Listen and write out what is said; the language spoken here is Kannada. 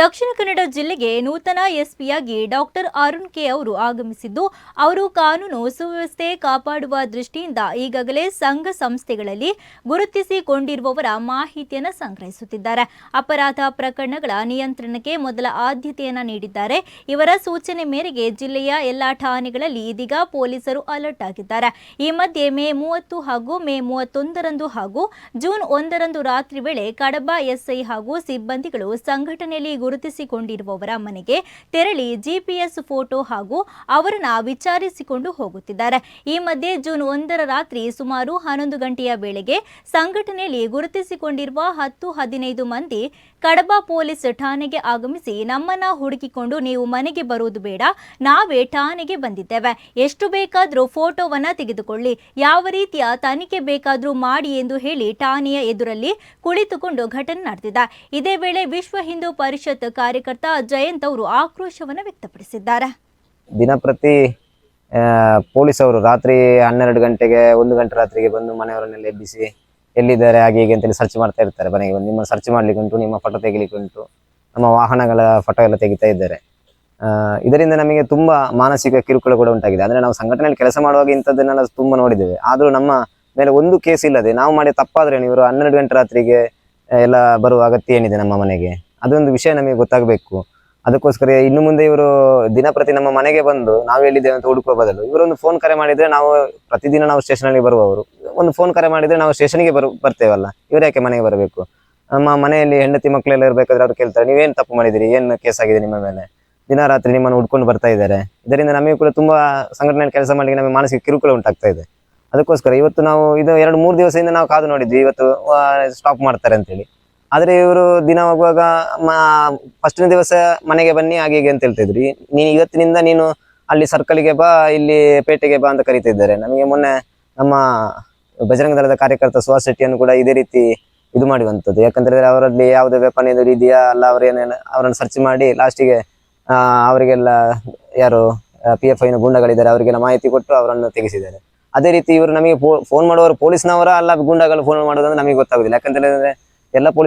ದಕ್ಷಿಣ ಕನ್ನಡ ಜಿಲ್ಲೆಗೆ ನೂತನ ಎಸ್ಪಿಯಾಗಿ ಡಾಕ್ಟರ್ ಅರುಣ್ ಕೆ ಅವರು ಆಗಮಿಸಿದ್ದು, ಅವರು ಕಾನೂನು ಸುವ್ಯವಸ್ಥೆ ಕಾಪಾಡುವ ದೃಷ್ಟಿಯಿಂದ ಈಗಾಗಲೇ ಸಂಘ ಸಂಸ್ಥೆಗಳಲ್ಲಿ ಗುರುತಿಸಿಕೊಂಡಿರುವವರ ಮಾಹಿತಿಯನ್ನು ಸಂಗ್ರಹಿಸುತ್ತಿದ್ದಾರೆ. ಅಪರಾಧ ಪ್ರಕರಣಗಳ ನಿಯಂತ್ರಣಕ್ಕೆ ಮೊದಲ ಆದ್ಯತೆಯನ್ನು ನೀಡಿದ್ದಾರೆ. ಇವರ ಸೂಚನೆ ಮೇರೆಗೆ ಜಿಲ್ಲೆಯ ಎಲ್ಲಾ ಠಾಣೆಗಳಲ್ಲಿ ಇದೀಗ ಪೊಲೀಸರು ಅಲರ್ಟ್ ಆಗಿದ್ದಾರೆ. ಈ ಮಧ್ಯೆ ಮೇ ಮೂವತ್ತು ಹಾಗೂ ಮೇ ಮೂವತ್ತೊಂದರಂದು ಹಾಗೂ ಜೂನ್ ಒಂದರಂದು ರಾತ್ರಿ ವೇಳೆ ಕಡಬ ಎಸ್ಐ ಹಾಗೂ ಸಿಬ್ಬಂದಿಗಳು ಸಂಘಟನೆಯಲ್ಲಿ ಗುರುತಿಸಿಕೊಂಡಿರುವವರ ಮನೆಗೆ ತೆರಳಿ ಜಿಪಿಎಸ್ ಫೋಟೋ ಹಾಗೂ ಅವರನ್ನ ವಿಚಾರಿಸಿಕೊಂಡು ಹೋಗುತ್ತಿದ್ದಾರೆ. ಈ ಮಧ್ಯೆ ಜೂನ್ ಒಂದರ ರಾತ್ರಿ ಸುಮಾರು ಹನ್ನೊಂದು ಗಂಟೆಯ ವೇಳೆಗೆ ಸಂಘಟನೆಯಲ್ಲಿ ಗುರುತಿಸಿಕೊಂಡಿರುವ ಹತ್ತು ಹದಿನೈದು ಮಂದಿ ಕಡಬ ಪೊಲೀಸ್ ಠಾಣೆಗೆ ಆಗಮಿಸಿ ನಮ್ಮನ್ನ ಹುಡುಕಿಕೊಂಡು ನೀವು ಮನೆಗೆ ಬರುವುದು ಬೇಡ, ನಾವೇ ಠಾಣೆಗೆ ಬಂದಿದ್ದೇವೆ. ಎಷ್ಟು ಬೇಕಾದರೂ ಫೋಟೋವನ್ನ ತೆಗೆದುಕೊಳ್ಳಿ. ಯಾವ ರೀತಿಯ ತನಿಖೆ ಬೇಕಾದರೂ ಮಾಡಿ ಎಂದು ಹೇಳಿ ಠಾಣೆಯ ಎದುರಲ್ಲಿ ಕುಳಿತುಕೊಂಡು ಘಟನೆ ನಡೆದಿದೆ. ಇದೇ ವೇಳೆ ವಿಶ್ವ ಹಿಂದೂ ಪರಿಷತ್ ಕಾರ್ಯಕರ್ತ ಜಯಂತ್ ಅವರು ಆಕ್ರೋಶವನ್ನು ವ್ಯಕ್ತಪಡಿಸಿದ್ದಾರೆ. ದಿನಪ್ರತಿ ಪೊಲೀಸ್ ಅವರು ರಾತ್ರಿ ಹನ್ನೆರಡು ಗಂಟೆಗೆ, ಒಂದು ಗಂಟೆ ರಾತ್ರಿಗೆ ಬಂದು ಮನೆಯವರನ್ನೆಲ್ಲ ಎಬ್ಬಿಸಿ ಎಲ್ಲಿದ್ದಾರೆ, ಹಾಗೆ ಹೀಗೆ ಅಂತೇಳಿ ಸರ್ಚ್ ಮಾಡ್ತಾ ಇರ್ತಾರೆ. ಮನೆಗೆ ಬಂದು ನಿಮ್ಮ ಸರ್ಚ್ ಮಾಡ್ಲಿಕ್ಕೆ ಉಂಟು, ನಿಮ್ಮ ಫೋಟೋ ತೆಗಿಲಿಕ್ಕೆ ಉಂಟು, ನಮ್ಮ ವಾಹನಗಳ ಫೋಟೋ ಎಲ್ಲ ತೆಗಿತಾ ಇದ್ದಾರೆ. ಇದರಿಂದ ನಮಗೆ ತುಂಬಾ ಮಾನಸಿಕ ಕಿರುಕುಳ ಕೂಡ ಉಂಟಾಗಿದೆ. ಅಂದ್ರೆ ನಾವು ಸಂಘಟನೆಯಲ್ಲಿ ಕೆಲಸ ಮಾಡುವಾಗ ಇಂಥದ್ದನ್ನೆಲ್ಲ ತುಂಬಾ ನೋಡಿದ್ದೇವೆ. ಆದರೂ ನಮ್ಮ ಮೇಲೆ ಒಂದು ಕೇಸ್ ಇಲ್ಲದೆ ನಾವು ಮಾಡಿದ ತಪ್ಪಾದ್ರೆ ಇವರು ಹನ್ನೆರಡು ಗಂಟೆ ರಾತ್ರಿಗೆ ಎಲ್ಲ ಬರುವ ಅಗತ್ಯ ಏನಿದೆ ನಮ್ಮ ಮನೆಗೆ? ಅದೊಂದು ವಿಷಯ ನಮಗೆ ಗೊತ್ತಾಗಬೇಕು. ಅದಕ್ಕೋಸ್ಕರ ಇನ್ನು ಮುಂದೆ ಇವರು ದಿನಪ್ರತಿ ನಮ್ಮ ಮನೆಗೆ ಬಂದು ನಾವು ಎಲ್ಲಿದ್ದೇವೆ ಅಂತ ಹುಡುಕುವ ಬದಲು ಇವರೊಂದು ಫೋನ್ ಕರೆ ಮಾಡಿದ್ರೆ ನಾವು ಪ್ರತಿದಿನ ನಾವು ಸ್ಟೇಷನಲ್ಲಿ ಬರುವವರು ಒಂದು ಫೋನ್ ಕರೆ ಮಾಡಿದ್ರೆ ನಾವು ಸ್ಟೇಷನ್ಗೆ ಬರ್, ಬರ್ತೇವಲ್ಲ. ಇವರು ಯಾಕೆ ಮನೆಗೆ ಬರಬೇಕು? ನಮ್ಮ ಮನೆಯಲ್ಲಿ ಹೆಂಡತಿ ಮಕ್ಕಳೆಲ್ಲ ಇರಬೇಕಾದ್ರೆ ಅವ್ರು ಕೇಳ್ತಾರೆ, ನೀವೇನು ತಪ್ಪು ಮಾಡಿದಿರಿ ಏನು ಕೇಸ್ ಆಗಿದೆ ನಿಮ್ಮ ಮೇಲೆ? ದಿನ ರಾತ್ರಿ ನಿಮ್ಮನ್ನು ಹುಡ್ಕೊಂಡು ಬರ್ತಾ ಇದ್ದಾರೆ. ಇದರಿಂದ ನಮಗೆ ಕೂಡ ತುಂಬಾ ಸಂಘಟನೆ ಕೆಲಸ ಮಾಡಲಿಕ್ಕೆ ನಮಗೆ ಮಾನಸಿಕ ಕಿರುಕುಳ ಉಂಟಾಗ್ತಾ ಇದೆ. ಅದಕ್ಕೋಸ್ಕರ ಇವತ್ತು ನಾವು ಇದು ಎರಡು ಮೂರು ದಿವಸದಿಂದ ನಾವು ಕಾದು ನೋಡಿದ್ವಿ. ಇವತ್ತು ಸ್ಟಾಪ್ ಮಾಡ್ತಾರೆ ಅಂತೇಳಿ. ಆದ್ರೆ ಇವರು ದಿನ ಹೋಗುವಾಗ ಫಸ್ಟ್ನೇ ದಿವಸ ಮನೆಗೆ ಬನ್ನಿ, ಹಾಗೆ ಹೀಗೆ ಅಂತ ಹೇಳ್ತಾ ಇದ್ರು. ನೀನು ಇವತ್ತಿನಿಂದ ನೀನು ಅಲ್ಲಿ ಸರ್ಕಲ್ಗೆ ಬಾ, ಇಲ್ಲಿ ಪೇಟೆಗೆ ಬಾ ಅಂತ ಕರೀತಾ ಇದ್ದಾರೆ. ನಮಗೆ ಮೊನ್ನೆ ನಮ್ಮ ಬಜರಂಗ ದಳದ ಕಾರ್ಯಕರ್ತ ಸುಹಾಸ್ ಶೆಟ್ಟಿಯನ್ನು ಕೂಡ ಇದೇ ರೀತಿ ಇದು ಮಾಡುವಂಥದ್ದು. ಯಾಕಂದ್ರೆ ಅವರಲ್ಲಿ ಯಾವುದೇ ವೆಪನ್ ಇದು ಇದೆಯಾ? ಅಲ್ಲ, ಅವ್ರ ಏನೇನು, ಅವರನ್ನು ಸರ್ಚ್ ಮಾಡಿ ಲಾಸ್ಟಿಗೆ ಅವರಿಗೆಲ್ಲ ಯಾರು ಪಿ ಎಫ್ ಐನ ಗುಂಡಗಳಿದ್ದಾರೆ, ಅವರಿಗೆಲ್ಲ ಮಾಹಿತಿ ಕೊಟ್ಟು ಅವರನ್ನು ತೆಗೆಸಿದ್ದಾರೆ. ಅದೇ ರೀತಿ ಇವರು ನಮಗೆ ಫೋನ್ ಮಾಡುವವರು ಪೊಲೀಸ್ನವರ ಅಲ್ಲ, ಗುಂಡಗಳು ಫೋನ್ ಮಾಡೋದಂದ್ರೆ ನಮಗೆ ಗೊತ್ತಾಗುದಿಲ್ಲ. ಯಾಕಂತ ಹೇಳಿದ್ರೆ ಎಲ್ಲ ಪೊಲೀಸ್